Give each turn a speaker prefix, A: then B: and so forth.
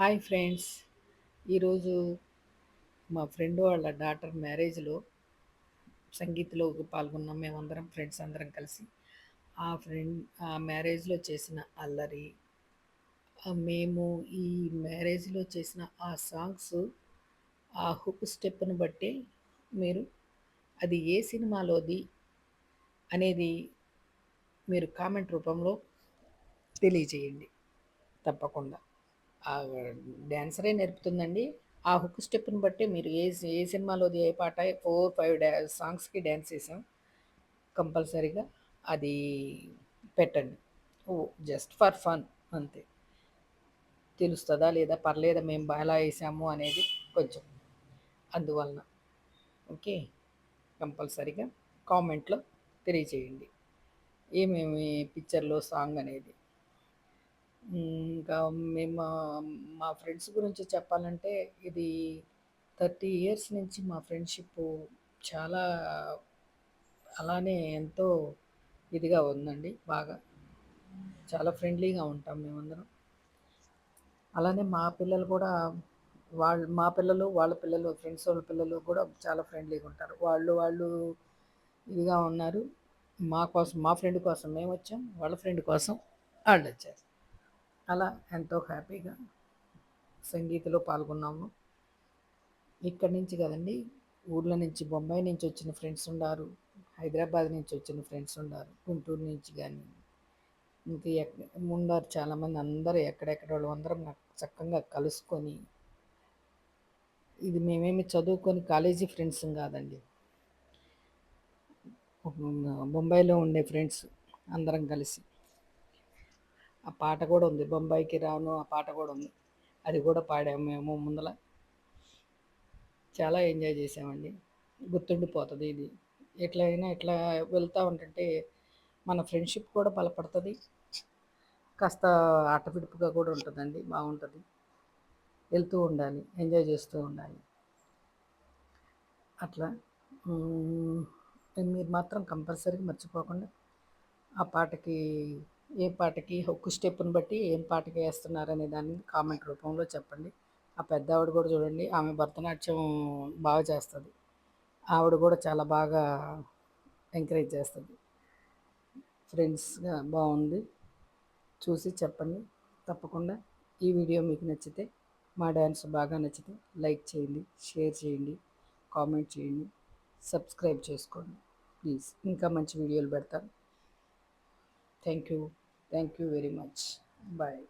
A: Hi friends. ఈరోజు మా friend వాళ్ళ డాటర్ మ్యారేజ్లో సంగీత్లో పాల్గొన్నాం. మేమందరం ఫ్రెండ్స్ అందరం కలిసి. ఆ ఫ్రెండ్ ఆ మ్యారేజ్లో చేసిన అల్లరి మేము ఈ మ్యారేజ్లో చేసిన ఆ సాంగ్స్ ఆ హుక్ స్టెప్ను బట్టి మీరు అది ఏ సినిమాలోది అనేది మీరు కామెంట్ రూపంలో తెలియజేయండి. తప్పకుండా. డ్యాన్సరే నేర్పుతుందండి. ఆ హుక్ స్టెప్ని బట్టి మీరు ఏ ఏ సినిమాలోది ఏ పాట ఫోర్ ఫైవ్ డ్యా సాంగ్స్కి డ్యాన్స్ చేసాం. కంపల్సరీగా అది పెట్టండి. ఓ జస్ట్ ఫర్ ఫన్ అంతే. తెలుస్తుందా లేదా పర్లేదా మేము బాగా వేసాము అనేది కొంచెం అందువలన. ఓకే? కంపల్సరీగా కామెంట్లో తెలియచేయండి. ఏమేమి పిక్చర్లో సాంగ్ అనేది. ఇంకా మేము మా ఫ్రెండ్స్ గురించి చెప్పాలంటే ఇది థర్టీ ఇయర్స్ నుంచి మా ఫ్రెండ్షిప్ చాలా అలానే ఎంతో ఇదిగా ఉందండి బాగా. చాలా ఫ్రెండ్లీగా ఉంటాం మేమందరం. అలానే మా పిల్లలు కూడా వాళ్ళు మా పిల్లలు వాళ్ళ పిల్లలు ఫ్రెండ్స్ వాళ్ళ పిల్లలు కూడా చాలా ఫ్రెండ్లీగా ఉంటారు. వాళ్ళు వాళ్ళు ఇదిగా ఉన్నారు. మా కోసం మా ఫ్రెండ్ కోసం మేము వచ్చాం వాళ్ళ ఫ్రెండ్ కోసం వాళ్ళు వచ్చారు అలా ఎంతో హ్యాపీగా సంగీతలో పాల్గొన్నాము. ఇక్కడి నుంచి కదండి ఊర్ల నుంచి బొంబాయి నుంచి వచ్చిన ఫ్రెండ్స్ ఉన్నారు హైదరాబాద్ నుంచి వచ్చిన ఫ్రెండ్స్ ఉన్నారు గుంటూరు నుంచి కానీ ఇంకా ఉన్నారు చాలామంది అందరూ ఎక్కడెక్కడ వాళ్ళు అందరం నాకు చక్కగా కలుసుకొని ఇది మేమేమి చదువుకొని కాలేజీ ఫ్రెండ్స్ కాదండి. బొంబాయిలో ఉండే ఫ్రెండ్స్ అందరం కలిసి ఆ పాట కూడా ఉంది. బొంబాయికి రాను ఆ పాట కూడా ఉంది. అది కూడా పాడాము మేము ముందల. చాలా ఎంజాయ్ చేసామండి. గుర్తుండిపోతుంది ఇది. ఎట్లయినా ఇట్లా వెళ్తూ ఉంటుంటే మన ఫ్రెండ్షిప్ కూడా బలపడుతుంది. కాస్త ఆటపిడుపుగా కూడా ఉంటుందండి. బాగుంటుంది. వెళ్తూ ఉండాలి. ఎంజాయ్ చేస్తూ ఉండాలి. అట్లా. మీరు మాత్రం కంపల్సరీగా మర్చిపోకుండా ఆ పాటకి ఏ పాటకి హుక్ స్టెప్ని బట్టి ఏం పాటకి వేస్తున్నారనే దాన్ని కామెంట్ రూపంలో చెప్పండి. ఆ పెద్ద ఆవిడ కూడా చూడండి ఆమె భరతనాట్యం బాగా చేస్తుంది. ఆవిడ కూడా చాలా బాగా ఎంకరేజ్ చేస్తుంది. ఫ్రెండ్స్గా బాగుంది. చూసి చెప్పండి. తప్పకుండా ఈ వీడియో మీకు నచ్చితే మా డ్యాన్స్ బాగా నచ్చితే లైక్ చేయండి షేర్ చేయండి కామెంట్ చేయండి సబ్స్క్రైబ్ చేసుకోండి. ప్లీజ్ ఇంకా మంచి వీడియోలు పెడతాను. Thank you. Thank you very much. Bye.